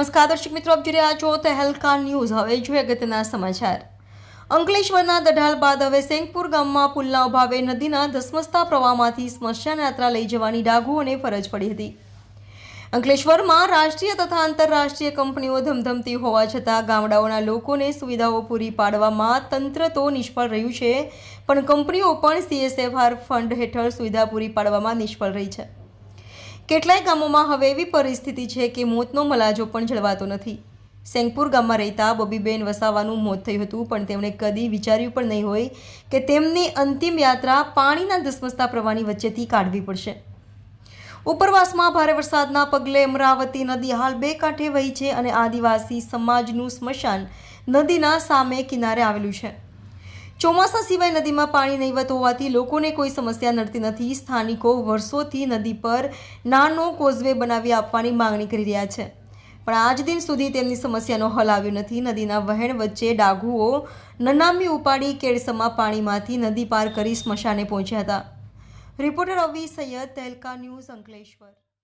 નમસ્કાર, દર્શક મિત્રો, આપ જોઈ રહ્યા છો તહેલકા ન્યૂઝ. હવે જોઈએ અગત્યના સમાચાર. અંકલેશ્વરના દઢાલ બાદ હવે સેંગપુર ગામમાં પુલના અભાવે નદીના ધસમસતા પ્રવાહમાંથી સ્મશાન યાત્રા લઈ જવાની ડાઘુઓને ફરજ પડી હતી. અંકલેશ્વરમાં રાષ્ટ્રીય તથા આંતરરાષ્ટ્રીય કંપનીઓ ધમધમતી હોવા છતાં ગામડાઓના લોકોને સુવિધાઓ પૂરી પાડવામાં તંત્ર તો નિષ્ફળ રહ્યું છે, પણ કંપનીઓ પણ સીએસએફઆર ફંડ હેઠળ સુવિધા પૂરી પાડવામાં નિષ્ફળ રહી છે. કેટલાય ગામોમાં હવે એવી પરિસ્થિતિ છે કે મોતનો મલાજો પણ જળવાતો નથી. સેંગપુર ગામમાં રહેતા બબીબેન વસાવાનું મોત થયું હતું, પણ તેમણે કદી વિચાર્યું પણ નહીં હોય કે તેમની અંતિમ યાત્રા પાણીના ધસમસતા પ્રવાહની વચ્ચેથી કાઢવી પડશે. ઉપરવાસમાં ભારે વરસાદના પગલે અમરાવતી નદી હાલ બે કાંઠે વહી છે અને આદિવાસી સમાજનું સ્મશાન નદીના સામે કિનારે આવેલું છે. ચોમાસા સિવાય નદીમાં પાણી નહીવત હોવાથી લોકોને કોઈ સમસ્યા નડતી નથી. સ્થાનિકો વર્ષોથી નદી પર નાનો કોઝવે બનાવી આપવાની માંગણી કરી રહ્યા છે. પણ આજ દિન સુધી તેમની સમસ્યાનો હલ આવ્યો નથી. નદીના વહેણ વચ્ચે ડાઘુઓ નનામી ઉપાડી કેળસમાં પાણીમાંથી નદી પાર કરી સ્મશાને પહોંચ્યા હતા. Reporter Avi Saiyed Tehelka news Ankleshwar.